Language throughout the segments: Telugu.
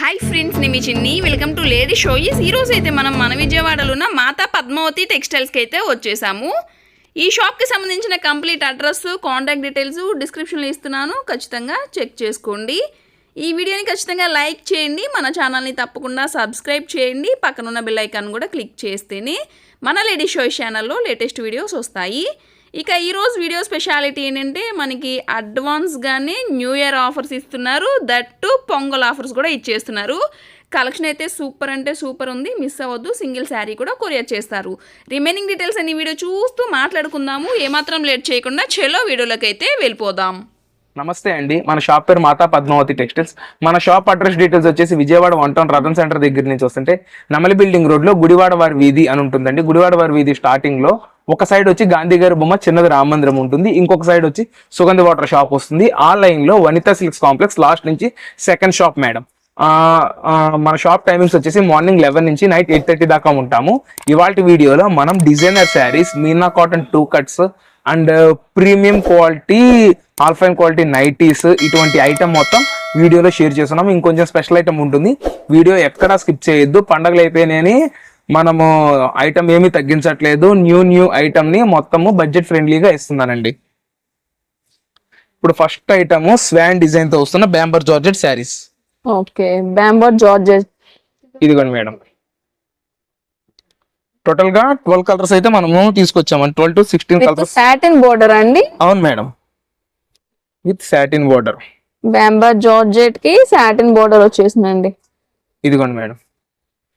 హాయ్ ఫ్రెండ్స్ నేను మీ చిన్ని. వెల్కమ్ టు లేడీ షోయిస్ ఈరోజు అయితే మనం మన విజయవాడలో ఉన్న మాతా పద్మావతి టెక్స్టైల్స్కి అయితే వచ్చేసాము. ఈ షాప్కి సంబంధించిన కంప్లీట్ అడ్రస్ కాంటాక్ట్ డీటెయిల్స్ డిస్క్రిప్షన్లో ఇస్తున్నాను. ఖచ్చితంగా చెక్ చేసుకోండి. ఈ వీడియోని ఖచ్చితంగా లైక్ చేయండి. మన ఛానల్ని తప్పకుండా సబ్స్క్రైబ్ చేయండి. పక్కన ఉన్న బెల్ ఐకాన్ కూడా క్లిక్ చేస్తేనే మన లేడీ షోయిస్ ఛానల్లో లేటెస్ట్ వీడియోస్ వస్తాయి. ఇక ఈరోజు వీడియో స్పెషాలిటీ ఏంటంటే మనకి అడ్వాన్స్గానే న్యూ ఇయర్ ఆఫర్స్ ఇస్తున్నారు. దట్టు పొంగల్ ఆఫర్స్ కూడా ఇచ్చేస్తున్నారు. కలెక్షన్ అయితే సూపర్ అంటే సూపర్ ఉంది. మిస్ అవ్వద్దు. సింగిల్ శారీ కూడా కొరియర్ చేస్తారు. రిమైనింగ్ డీటెయిల్స్ అన్ని వీడియో చూస్తూ మాట్లాడుకుందాము. ఏమాత్రం లేట్ చేయకుండా చెలో వీడియోలోకి అయితే వెళ్ళిపోదాం. నమస్తే అండి. మన షాప్ పేరు మాతా పద్మావతి టెక్స్టైల్స్. మన షాప్ అడ్రస్ డీటెయిల్స్ వచ్చేసి Vijayawada one town Ratan centre దగ్గర నుంచి వస్తుంటే నమలి బిల్డింగ్ రోడ్లో గుడివాడ వారి వీధి అని ఉంటుందండి. గుడివాడ వారి వీధి స్టార్టింగ్లో ఒక సైడ్ వచ్చి గాంధీ గారి బొమ్మ చిన్నది రామ మందిరం ఉంటుంది. ఇంకొక సైడ్ వచ్చి సుగంధ వాటర్ షాప్ వస్తుంది. ఆ లైన్లో వనితా సిల్క్స్ కాంప్లెక్స్ లాస్ట్ నుంచి సెకండ్ షాప్ మేడం మన షాప్ టైమింగ్స్ వచ్చేసి మార్నింగ్ లెవెన్ నుంచి నైట్ ఎయిట్ థర్టీ దాకా ఉంటాము. ఇవాళ వీడియోలో మనం designer saris Meena cotton two cuts and premium quality alpine quality nighties ఇటువంటి ఐటమ్ మొత్తం వీడియోలో షేర్ చేస్తున్నాం ఇంకొంచెం స్పెషల్ ఐటమ్ ఉంటుంది. వీడియో ఎక్కడా స్కిప్ చేయొద్దు. పండగలు అయిపోయినాయని మనము ఐటమ్ ఏమీ తగ్గించట్లేదు. న్యూ న్యూ ఐటమ్ని మొత్తము బడ్జెట్ ఫ్రెండ్లీగా ఇస్తున్నానండి. ఇప్పుడు ఫస్ట్ ఐటమ్ స్వాన్ డిజైన్తో వస్తున్న bamber georgette saris okay bamber georgettes ఇదిగోండి మేడం. టోటల్గా ట్వెల్వ్ కలర్స్ అయితే మనము తీసుకొచ్చామండి twelve to sixteen colours satin border అండి? అవును madam. With satin border bamber జార్జెట్కి satin border వచ్చేసిందండి. ఇదిగోండి మేడం.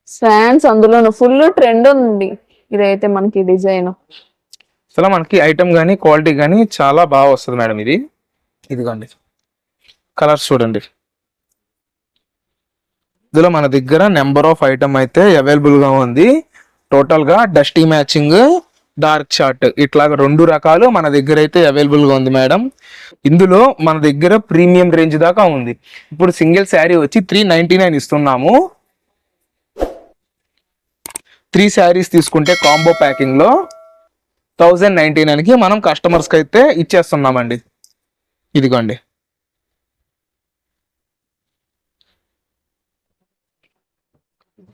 ఫ్యాన్స్ అందులో ఫుల్ ట్రెండ్ ఉంది. ఇదైతే మనకి డిజైన్. అసలు మనకి ఐటమ్ కానీ క్వాలిటీ కానీ చాలా బాగా వస్తుంది మేడం ఇది. ఇదిగోండి. కలర్స్ చూడండి. ఇందులో మన దగ్గర నెంబర్ ఆఫ్ ఐటమ్ అయితే అవైలబుల్గా ఉంది. టోటల్గా డస్టీ మ్యాచింగ్ డార్క్ షార్ట్ ఇట్లా రెండు రకాలు మన దగ్గర అయితే అవైలబుల్గా ఉంది మేడం. ఇందులో మన దగ్గర ప్రీమియం రేంజ్ దాకా ఉంది. ఇప్పుడు సింగిల్ శారీ వచ్చి త్రీ నైన్టీ నైన్ ఇస్తున్నాము. త్రీ శారీస్ తీసుకుంటే కాంబో ప్యాకింగ్లో థౌజండ్ నైన్టీ నైన్కి మనం కస్టమర్స్కి అయితే ఇచ్చేస్తున్నామండి. ఇదిగోండి.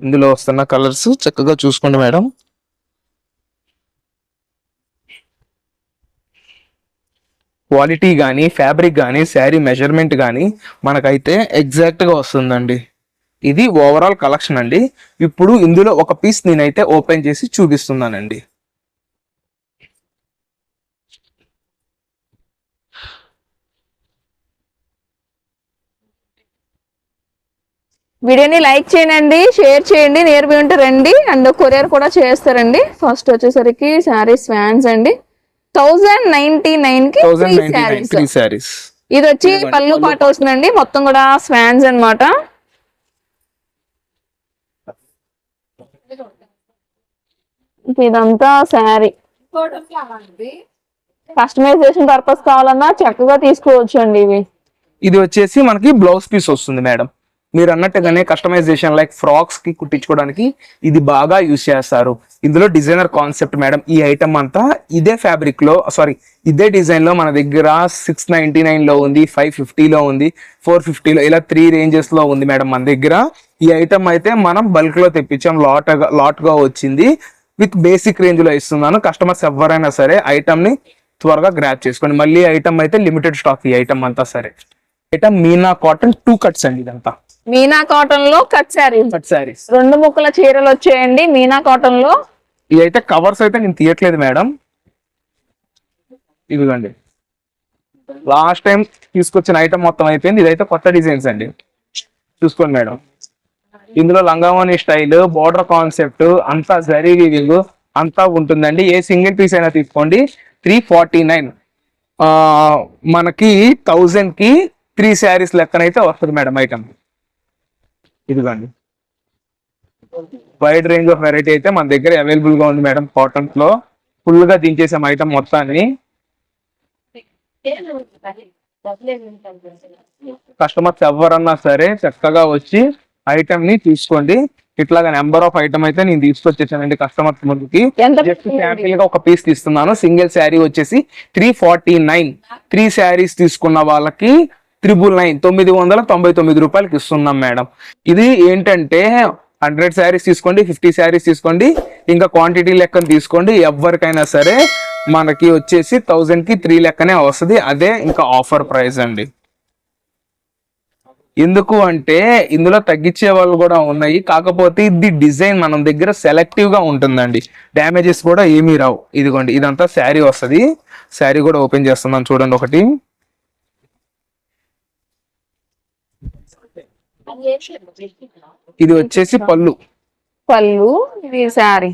ఇందులో వస్తున్న కలర్స్ చక్కగా చూసుకోండి మేడం. క్వాలిటీ కానీ ఫ్యాబ్రిక్ కానీ శారీ మెజర్మెంట్ కానీ మనకైతే ఎగ్జాక్ట్గా వస్తుందండి. ఇది ఓవరాల్ కలెక్షన్ అండి. ఇప్పుడు ఇందులో ఒక పీస్ నేనైతే ఓపెన్ చేసి చూపిస్తున్నానండి. వీడియోని లైక్ చేయండి షేర్ చేయండి నేర్పి ఉంటే రండి. అండ్ కొరియర్ కూడా చేస్తారండి. ఫస్ట్ వచ్చేసరికి శారీస్ ఫ్యాన్స్ అండి. థౌజండ్ నైన్టీ నైన్కి ఇది వచ్చి పళ్ళు పాట వస్తుందండి. మొత్తం కూడా స్వాన్స్ అన్నమాట. ఇదంతా శారీ. కస్టమైజేషన్ పర్పస్ కావాలన్నా చక్కగా తీసుకోవచ్చు అండి ఇవి. ఇది వచ్చేసి మనకి బ్లౌజ్ పీస్ వస్తుంది మేడం. మీరు అన్నట్టుగానే కస్టమైజేషన్ లైక్ ఫ్రాక్స్కి కుట్టించుకోవడానికి ఇది బాగా యూజ్ చేస్తారు. ఇందులో డిజైనర్ కాన్సెప్ట్ మేడం ఈ ఐటమ్ అంతా ఇదే ఫ్యాబ్రిక్లో సారీ ఇదే డిజైన్లో మన దగ్గర సిక్స్ నైన్టీ నైన్లో ఉంది ఫైవ్ ఫిఫ్టీలో ఉంది ఫోర్ ఫిఫ్టీలో ఇలా త్రీ రేంజెస్లో ఉంది మేడం మన దగ్గర. ఈ ఐటమ్ అయితే మనం బల్క్లో తెప్పించాం లాట్ లాట్గా వచ్చింది. విత్ బేసిక్ రేంజ్లో ఇస్తున్నాను. కస్టమర్స్ ఎవరైనా సరే ఐటమ్ని త్వరగా గ్రాప్ చేసుకోండి. మళ్ళీ ఐటమ్ అయితే లిమిటెడ్ స్టాక్ ఈ ఐటమ్ అంతా సరే. Item Meena cotton two cuts అండి ఇదంతా? మీనా కాటన్లో కట్ శారీ. కట్ శారీస్ రెండు ముక్కల చీరలు వచ్చాయండి మీనా కాటన్లో. ఇదైతే కవర్స్ అయితే నేను తీయట్లేదు మేడం. ఇదిగోండి. లాస్ట్ టైం తీసుకొచ్చిన ఐటమ్ మొత్తం అయిపోయింది. ఇదైతే కొత్త డిజైన్స్ అండి. చూసుకోండి మేడం. ఇందులో లంగావోని స్టైల్ బోర్డర్ కాన్సెప్ట్ అంతా జరీ వీవింగ్ అంతా ఉంటుందండి. ఏ సింగిల్ పీస్ అయినా తీసుకోండి. త్రీ ఫార్టీ నైన్ మనకి థౌజండ్కి త్రీ శారీస్ లెక్కనైతే వస్తుంది మేడం ఐటమ్ ఇదిగోండి. వైడ్ రేంజ్ ఆఫ్ వెరైటీ అయితే మన దగ్గర అవైలబుల్గా ఉంది మేడం కాటన్లో. ఫుల్గా దించేసాం ఐటమ్ మొత్తాన్ని. కస్టమర్స్ ఎవరన్నా సరే చక్కగా వచ్చి ఐటమ్ని తీసుకోండి. ఇట్లాగా నెంబర్ ఆఫ్ ఐటమ్ అయితే నేను తీసుకొచ్చేసానండి కస్టమర్స్ ముందుకి. జస్ట్ శాంపిల్గా ఒక పీస్ తీస్తున్నాను. సింగిల్ శారీ వచ్చేసి three forty nine three saris తీసుకున్న వాళ్ళకి త్రిబుల్ నైన్ తొమ్మిది వందల తొంభై తొమ్మిది రూపాయలకి ఇస్తున్నాం మేడం. ఇది ఏంటంటే హండ్రెడ్ శారీస్ తీసుకోండి ఫిఫ్టీ శారీస్ తీసుకోండి ఇంకా క్వాంటిటీ లెక్కన తీసుకోండి. ఎవరికైనా సరే మనకి వచ్చేసి థౌజండ్కి త్రీ లెక్కనే వస్తుంది. అదే ఇంకా ఆఫర్ ప్రైస్ అండి. ఎందుకు అంటే ఇందులో తగ్గించే వాళ్ళు కూడా ఉన్నాయి. కాకపోతే ఇది డిజైన్ మనం దగ్గర సెలెక్టివ్గా ఉంటుందండి. డ్యామేజెస్ కూడా ఏమీ రావు. ఇదిగోండి ఇదంతా శారీ వస్తుంది. శారీ కూడా ఓపెన్ చేస్తున్నాను చూడండి ఒకటి. ఇది వచ్చేసి పళ్ళు. పళ్ళు ఇది శారీ.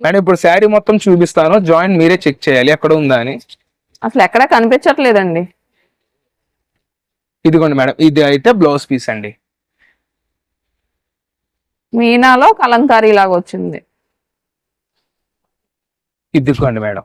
మేడం ఇప్పుడు శారీ మొత్తం చూపిస్తాను. జాయింట్ మీరే చెక్ చేయాలి. ఎక్కడ ఉందా అని. అసలు ఎక్కడా కనిపించట్లేదండి. ఇదిగోండి మేడం ఇది అయితే బ్లౌజ్ పీస్ అండి. మీనాలో కలంకారీ లాగా వచ్చింది. ఇదిగోండి మేడం.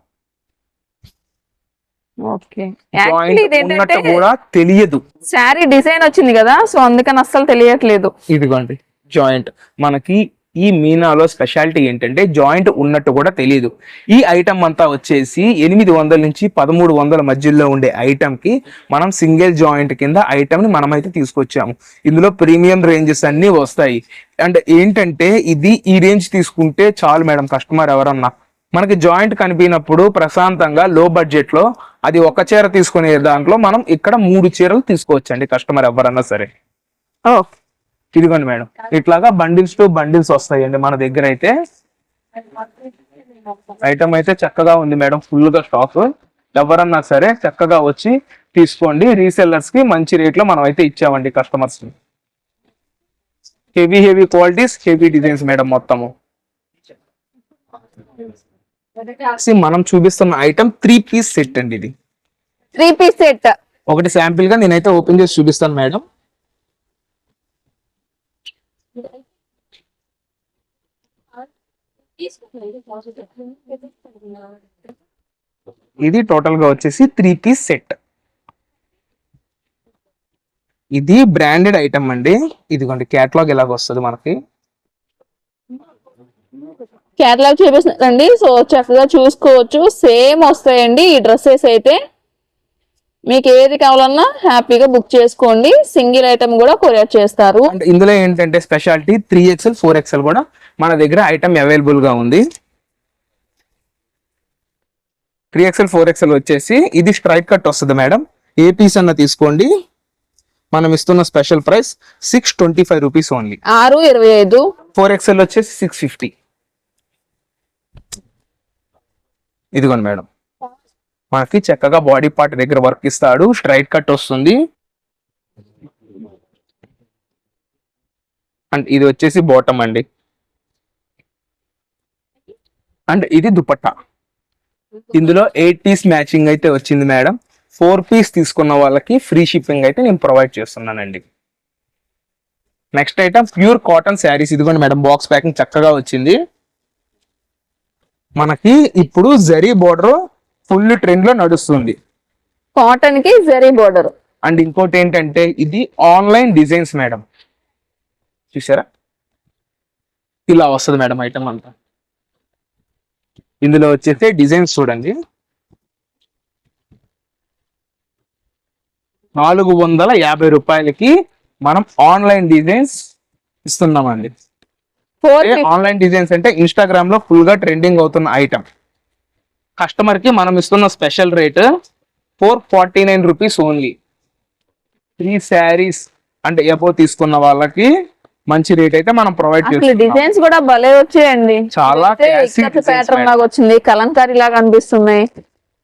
కూడా తెలియదు. శారీ డిజైన్ వచ్చింది కదా సో అందుకని అస్సలు తెలియట్లేదు. ఇదిగోండి జాయింట్. మనకి ఈ మీనాలో స్పెషాలిటీ ఏంటంటే జాయింట్ ఉన్నట్టు కూడా తెలియదు ఈ ఐటమ్ అంతా వచ్చేసి ఎనిమిది వందల నుంచి పదమూడు వందల మధ్యలో ఉండే ఐటమ్కి మనం సింగిల్ జాయింట్ కింద ఐటమ్ని మనమైతే తీసుకొచ్చాము. ఇందులో ప్రీమియం రేంజెస్ అన్నీ వస్తాయి. అండ్ ఏంటంటే ఇది ఈ రేంజ్ తీసుకుంటే చాలు మేడం కస్టమర్ ఎవరన్నా. మనకి జాయింట్ కనిపినప్పుడు ప్రశాంతంగా లో బడ్జెట్లో అది ఒక చీర తీసుకునే దాంట్లో మనం ఇక్కడ మూడు చీరలు తీసుకోవచ్చండి కస్టమర్ ఎవరన్నా సరే. ఓకే ఇదిగోండి మేడం. ఇట్లాగా బండిల్స్ టు బండిల్స్ వస్తాయండి మన దగ్గర అయితే. ఐటమ్ అయితే చక్కగా ఉంది మేడం. ఫుల్గా స్టాక్. ఎవరన్నా సరే చక్కగా వచ్చి తీసుకోండి. రీసెల్లర్స్కి మంచి రేట్లో మనం అయితే ఇచ్చామండి customers heavy heavy qualities heavy designs madam మొత్తము. మనం చూపిస్తున్న ఐటమ్ త్రీ పీస్ సెట్ అండి ఇది. Three piece set. ఒకటి శాంపిల్గా నేనైతే ఓపెన్ చేసి చూపిస్తాను మేడం. ఇది టోటల్గా వచ్చేసి త్రీ పీస్ సెట్ ఇది బ్రాండెడ్ ఐటమ్ అండి. ఇదిగోండి క్యాటలాగ్ ఎలాగ వస్తుంది మనకి? క్యాటలాగ్ చూపిస్తున్నారండి సో చక్కగా చూసుకోవచ్చు. సేమ్ వస్తాయండి ఈ డ్రెస్సెస్ అయితే. మీకు ఏది కావాలన్నా హ్యాపీగా బుక్ చేసుకోండి. సింగిల్ ఐటమ్ కూడా కొరియర్ చేస్తారు. ఇందులో ఏంటంటే speciality three XL four XL కూడా మన దగ్గర ఐటమ్ అవైలబుల్గా ఉంది. త్రీ ఎక్స్ఎల్ ఫోర్ ఎక్స్ఎల్ వచ్చేసి ఇది స్ట్రైట్ కట్ వస్తుంది మేడం. ఏ పీస్ అన్న తీసుకోండి. మనం ఇస్తున్న special price six twenty five rupees only ఆరు ఇరవై ఐదు. ఫోర్ ఎక్స్ఎల్ వచ్చేసి సిక్స్ ఫిఫ్టీ ఇదిగోండి మేడం. మనకి చక్కగా బాడీ పార్ట్ దగ్గర వర్క్ ఇస్తాడు. స్ట్రైట్ కట్ వస్తుంది. అండ్ ఇది వచ్చేసి బాటమ్ అండి. అండ్ ఇది దుపట్టా. ఇందులో ఎయిట్ పీస్ మ్యాచింగ్ అయితే వచ్చింది మేడం. ఫోర్ పీస్ తీసుకున్న వాళ్ళకి ఫ్రీ షిప్పింగ్ అయితే నేను ప్రొవైడ్ చేస్తున్నానండి. Next item pure cotton saris ఇదిగోండి మేడం బాక్స్ ప్యాకింగ్ చక్కగా వచ్చింది. మనకి ఇప్పుడు జరీ బోర్డర్ ఫుల్ ట్రెండ్లో నడుస్తుంది. కాటన్కి జరీ బోర్డర్ అండ్ ఇంకోటి ఏంటంటే ఇది ఆన్లైన్ డిజైన్స్ మేడం. చూసారా ఇలా వస్తుంది మేడం ఐటమ్ అంతా. ఇందులో వచ్చేసి డిజైన్స్ చూడండి. నాలుగు వందల యాభై రూపాయలకి మనం ఆన్లైన్ డిజైన్స్ ఇస్తున్నామండి. ఆన్లైన్ డిజైన్స్ అంటే ఇన్స్టాగ్రామ్లో ఫుల్గా ట్రెండింగ్ అవుతున్న ఐటమ్ కస్టమర్కి మనం ఇస్తున్న special rate four forty nine rupees only three saris అంటే ఎబో తీసుకున్న వాళ్ళకి మంచి రేట్ అయితే మనం ప్రొవైడ్ చేస్తున్నాం. డిజైన్స్ కూడా భలే వచ్చాయండి. చాలా ప్యాటర్న్. లాగా వచ్చింది కలంకారీ లాగా అనిపిస్తున్నాయి.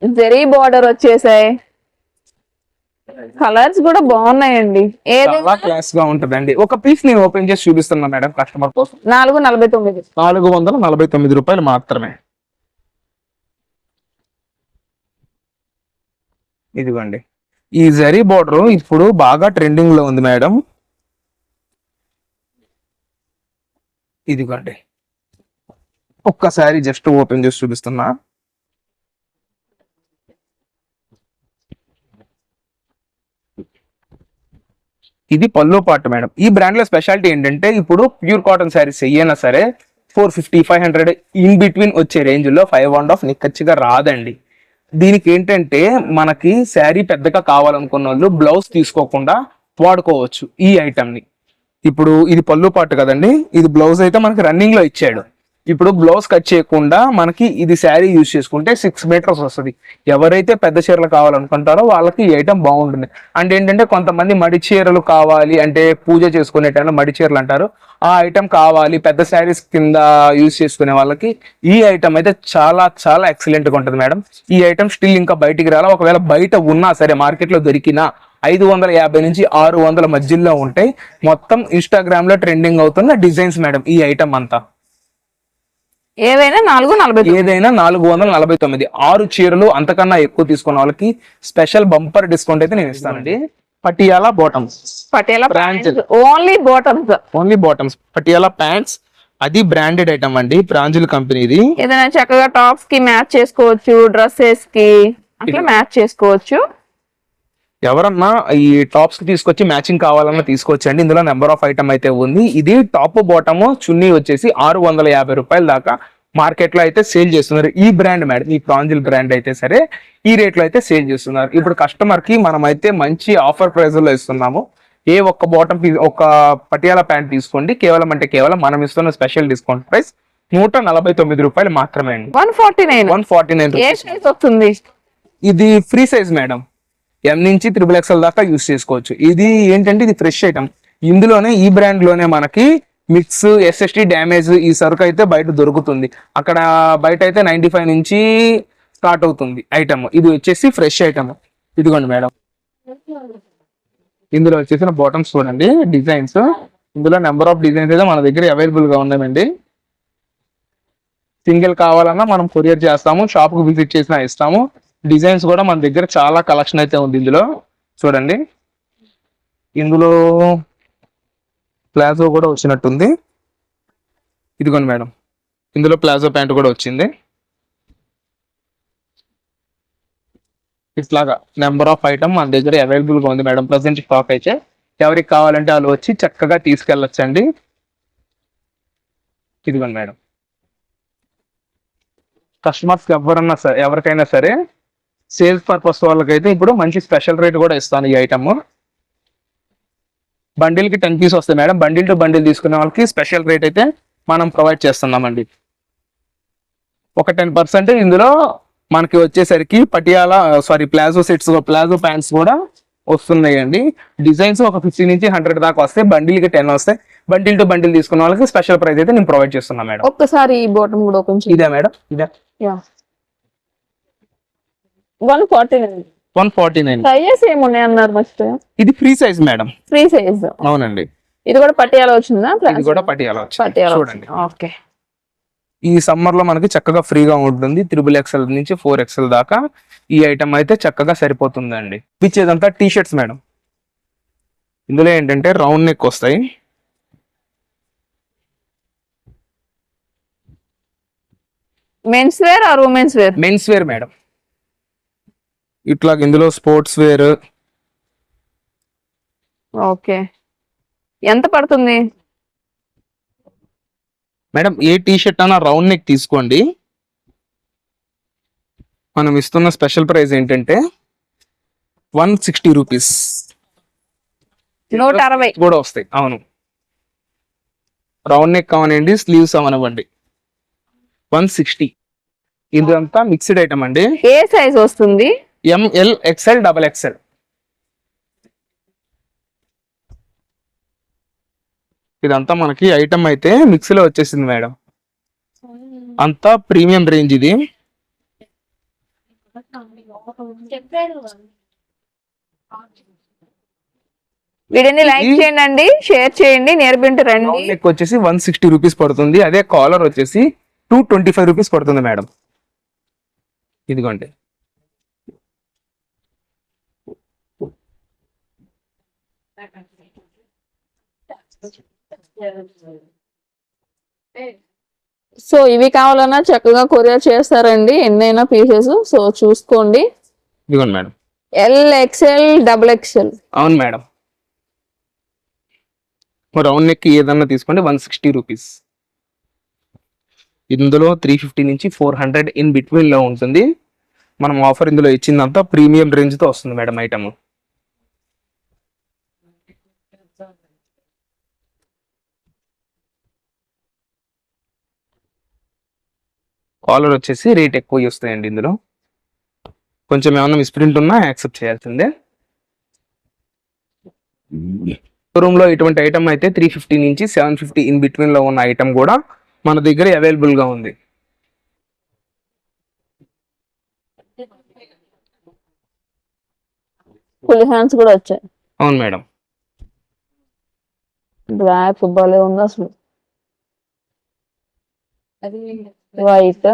జరీ బోర్డర్ వచ్చేసాయి. కలర్స్ కూడా బాగున్నాయండి. చాలా క్లాస్గా ఉంటదండి. ఒక పీస్ నేను ఓపెన్ చేసి చూపిస్తున్నా మేడం కస్టమర్ కోసం. నాలుగు నలభై తొమ్మిది. నాలుగు వందల నలభై తొమ్మిది రూపాయలు మాత్రమే. ఇదిగోండి. ఈ జరీ బోర్డర్ ఇప్పుడు బాగా ట్రెండింగ్లో ఉంది మేడం. ఇదిగోండి. ఒక్కసారి జస్ట్ ఓపెన్ చేసి చూపిస్తున్నా. ఇది పల్లో పార్ట్ మేడం. ఈ బ్రాండ్లో స్పెషాలిటీ ఏంటంటే ఇప్పుడు ప్యూర్ కాటన్ శారీస్ అయినా సరే four fifty five hundred in between వచ్చే రేంజ్లో ఫైవ్ అండ్ హాఫ్ నిక్కచ్చిగా రాదండి. దీనికి ఏంటంటే మనకి శారీ పెద్దగా కావాలనుకున్న వాళ్ళు బ్లౌజ్ తీసుకోకుండా వాడుకోవచ్చు ఈ ఐటమ్ని ఇప్పుడు ఇది పళ్ళు పాటు కదండి. ఇది బ్లౌజ్ అయితే మనకి రన్నింగ్లో ఇచ్చాడు. ఇప్పుడు బ్లౌజ్ కట్ చేయకుండా మనకి ఇది శారీ యూజ్ చేసుకుంటే సిక్స్ మీటర్స్ వస్తుంది. ఎవరైతే పెద్ద చీరలు కావాలనుకుంటారో వాళ్ళకి ఈ ఐటమ్ బాగుంటుంది. అంటే ఏంటంటే కొంతమంది మడి చీరలు కావాలి అంటే పూజ చేసుకునే టైంలో మడి చీరలు అంటారు. ఆ ఐటమ్ కావాలి పెద్ద శారీస్ కింద యూజ్ చేసుకునే వాళ్ళకి ఈ ఐటమ్ అయితే చాలా చాలా ఎక్సలెంట్గా ఉంటుంది మేడం ఈ ఐటమ్ స్టిల్ ఇంకా బయటికి రాలా. ఒకవేళ బయట ఉన్నా సరే మార్కెట్లో దొరికినా ఐదు వందల యాభై నుంచి ఆరు వందల మధ్యలో ఉంటాయి. మొత్తం ఇన్స్టాగ్రామ్లో ట్రెండింగ్ అవుతున్న డిజైన్స్ మేడం ఈ ఐటమ్ అంతా. ఏదైనా నాలుగు నలభై. ఏదైనా నాలుగు వందల నలభై తొమ్మిది. ఆరు చీరలు అంతకన్నా ఎక్కువ తీసుకున్న వాళ్ళకి స్పెషల్ బంపర్ డిస్కౌంట్ అయితే నేను ఇస్తానండి. Patiala bottoms. Patiala Branch. Only bottoms. Only bottoms. Patiala pants. అది బ్రాండెడ్ ఐటమ్ అండి. ప్రాంజుల్ కంపెనీది. ఏదైనా చక్కగా టాప్స్కి మ్యాచ్ చేసుకోవచ్చు డ్రెస్సెస్కి అట్లా మ్యాచ్ చేసుకోవచ్చు. ఎవరన్నా ఈ టాప్స్కి తీసుకొచ్చి మ్యాచింగ్ కావాలన్నా తీసుకోవచ్చండి ఇందులో నెంబర్ ఆఫ్ ఐటమ్ అయితే ఉంది. ఇది టాప్ బాటమ్ చున్నీ వచ్చేసి ఆరు వందల యాభై రూపాయల దాకా మార్కెట్లో అయితే సేల్ చేస్తున్నారు. ఈ బ్రాండ్ మేడం ఈ ప్రాంజిల్ బ్రాండ్ అయితే సరే ఈ రేట్లో అయితే సేల్ చేస్తున్నారు. ఇప్పుడు కస్టమర్కి మనం అయితే మంచి ఆఫర్ ప్రైస్లో ఇస్తున్నాము. ఏ ఒక్క బాటమ్ ఒక పటియాల ప్యాంట్ తీసుకోండి. కేవలం అంటే కేవలం మనం ఇస్తున్న స్పెషల్ డిస్కౌంట్ ప్రైస్ నూట నలభై తొమ్మిది రూపాయలు మాత్రమే అండి. One forty nine. One forty nine ఇది ఫ్రీ సైజ్ మేడం. ఎం నుంచి త్రిబుల్ ఎక్స్ఎల్ దాకా యూస్ చేసుకోవచ్చు. ఇది ఏంటంటే ఇది ఫ్రెష్ ఐటమ్ ఇందులోనే ఈ బ్రాండ్లోనే మనకి మిక్స్ ఎస్ఎస్టీ డ్యామేజ్ ఈ సరుకు అయితే బయట దొరుకుతుంది. అక్కడ బయట అయితే నైన్టీ ఫైవ్ నుంచి స్టార్ట్ అవుతుంది ఐటమ్ ఇది వచ్చేసి ఫ్రెష్ ఐటమ్ ఇదిగోండి మేడం. ఇందులో వచ్చేసిన బాటమ్స్ చూడండి డిజైన్స్ ఇందులో నెంబర్ ఆఫ్ డిజైన్స్ అయితే మన దగ్గర అవైలబుల్గా ఉన్నాయండి. సింగిల్ కావాలన్నా మనం కొరియర్ చేస్తాము షాప్కు విజిట్ చేసినా ఇస్తాము. డిజైన్స్ కూడా మన దగ్గర చాలా కలెక్షన్ అయితే ఉంది ఇందులో. చూడండి. ఇందులో ప్లాజో కూడా వచ్చినట్టుంది. ఇదిగోండి మేడం. ఇందులో ప్లాజో ప్యాంట్ కూడా వచ్చింది. ఇట్లాగా నెంబర్ ఆఫ్ ఐటమ్ మన దగ్గర అవైలబుల్గా ఉంది మేడం. ప్రజెంట్ స్టాక్ అయితే ఎవరికి కావాలంటే వాళ్ళు వచ్చి చక్కగా తీసుకెళ్ళొచ్చండి. ఇదిగోండి మేడం. కస్టమర్స్కి ఎవరన్నా సరే ఎవరికైనా సరే సేల్స్ పర్పస్ వాళ్ళకైతే ఇప్పుడు మంచి స్పెషల్ రేట్ కూడా ఇస్తాను ఈ ఐటమ్. బండిల్కి టెన్ పీస్ వస్తాయి మేడం. బండిల్ టు బండిల్ తీసుకునే వాళ్ళకి స్పెషల్ రేట్ అయితే మనం ప్రొవైడ్ చేస్తున్నామండి. ఒక టెన్ పర్సెంట్ ఇందులో మనకి వచ్చేసరికి Patiala sorry palazzo sets palazzo pants కూడా వస్తున్నాయండి. డిజైన్స్ ఒక ఫిఫ్టీ నుంచి హండ్రెడ్ దాకా వస్తాయి. బండిల్కి టెన్ వస్తాయి. బండిల్ టు బండిల్ తీసుకున్న వాళ్ళకి స్పెషల్ ప్రైస్ అయితే నేను ప్రొవైడ్ చేస్తున్నా మేడం. ఒక్కసారి కూడా ఇదే మేడం. ఇదే. One forty nine. One forty nine. Sizes ఏమున్నాయి అన్నారు మర్చిపోయా ఇది free size madam. Free size. అవునండి. ఇది కూడా పటియాలా వచ్చిందా? ఇది కూడా పటియాలా వచ్చింది. చూడండి. ఓకే. ఈ సమ్మర్లో మనకి చక్కగా ఫ్రీగా ఉంటుంది. త్రిబుల్ ఎక్స్ఎల్ నుంచి ఫోర్ ఎక్స్ఎల్ దాకా ఈ ఐటమ్ అయితే చక్కగా సరిపోతుందండి. ఇచ్చేదంతా టీ షర్ట్స్ మేడం. ఇందులో ఏంటంటే రౌండ్ నెక్ వస్తాయి. Men's wear or women's wear men's wear madam. ఇట్లా ఇందులో స్పోర్ట్స్ వేర్. ఓకే. ఎంత పడుతుంది? మేడం ఏ టీ షర్ట్ అన్నా రౌండ్ నెక్ తీసుకోండి. మనం ఇస్తున్న స్పెషల్ ప్రైస్ ఏంటంటే వన్ సిక్స్టీ రూపీస్. నూట అరవై కూడా వస్తాయి. అవును. రౌండ్ నెక్ అవనండి స్లీవ్స్ అవనివ్వండి. One sixty. ఇదంతా మిక్స్డ్ ఐటమ్ అండి. ఏ సైజ్ వస్తుంది? M L XL double XL ఇదంతా మనకి ఐటమ్ అయితే మిక్స్లో వచ్చేసింది మేడం. అంతా ప్రీమియం రేంజ్ ఇది. వీడియోని లైక్ చేయండి షేర్ చేయండి నేర్పిండి రండి. రౌండ్ నెక్ వచ్చేసి వన్ సిక్స్టీ రూపీస్ పడుతుంది. అదే కాలర్ వచ్చేసి టూ ట్వంటీ ఫైవ్ రూపీస్ పడుతుంది మేడం. ఇదిగోండి. సో ఇవి కావాలన్నా చక్కగా కొరియర్ చేస్తారండి. ఎన్నైనా పీసెస్ సో చూసుకోండి. ఇదిగోండి madam. L XL double XL అవును మేడం. రౌండ్ నెక్ ఏదన్నా తీసుకోండి వన్ సిక్స్టీ రూపీస్. ఇందులో త్రీ ఫిఫ్టీ నుంచి ఫోర్ హండ్రెడ్ ఇన్ బిట్వీన్లో ఉంటుంది. మనం ఆఫర్ ఇందులో ఇచ్చిందంతా ప్రీమియం రేంజ్తో వస్తుంది మేడం ఐటమ్. కాలర్ వచ్చేసి రేట్ ఎక్కువ వస్తాయండి ఇందులో. కొంచెం ఏమన్నా మిస్ప్రింట్ ఉన్నా యాక్సెప్ట్ చేయాల్సిందే. షోరూమ్లో ఇటువంటి ఐటమ్ అయితే త్రీ ఫిఫ్టీ నుంచి సెవెన్ ఫిఫ్టీ ఇన్ బిట్వీన్లో ఉన్న ఐటమ్ కూడా మన దగ్గర అవైలబుల్గా ఉంది. ఫుల్ హ్యాండ్స్ కూడా వచ్చాయి. అవును మేడం. బ్లాక్ భలే ఉంది అసలు? వైట్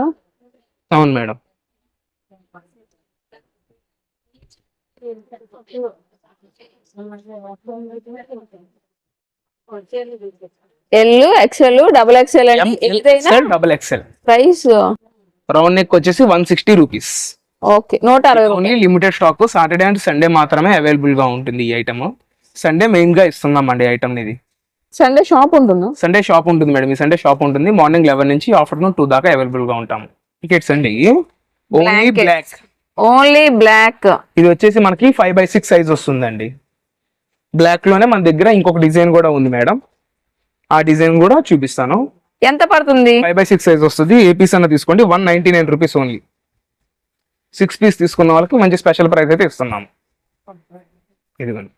అవును madam. L XL double XL అండి double XL price? Round neck వచ్చేసి వన్ సిక్స్టీ రూపీస్. ఓకే నూట అరవై only limited stock Saturday and Sunday మాత్రమే అవైలబుల్గా ఉంటుంది ఈ ఐటమ్ సండే మెయిన్గా ఇస్తున్నామండి ఐటమ్ ఇది. సండే షాప్ ఉంటుందా? సండే షాప్ ఉంటుంది మేడం. ఈ సండే షాప్ ఉంటుంది. మార్నింగ్ లెవెన్ నుంచి ఆఫ్టర్నూన్ టూ దాకా అవైలబుల్గా ఉంటాము. టికెట్స్ అండి. ఓన్లీ. బ్లాక్ ఓన్లీ బ్లాక్ ఇది వచ్చేసి మనకి ఫైవ్ బై సిక్స్ సైజ్ వస్తుందండి. బ్లాక్లోనే మన దగ్గర ఇంకొక డిజైన్ కూడా ఉంది మేడం. ఆ డిజైన్ కూడా చూపిస్తాను. ఎంత పడుతుంది? ఫైవ్ బై సిక్స్ సైజ్ వస్తుంది. ఏ పీస్ అన్న తీసుకోండి. One ninety nine rupees only six piece తీసుకున్న వాళ్ళకి మంచి స్పెషల్ ప్రైస్ అయితే ఇస్తున్నాము. ఇదిగోండి.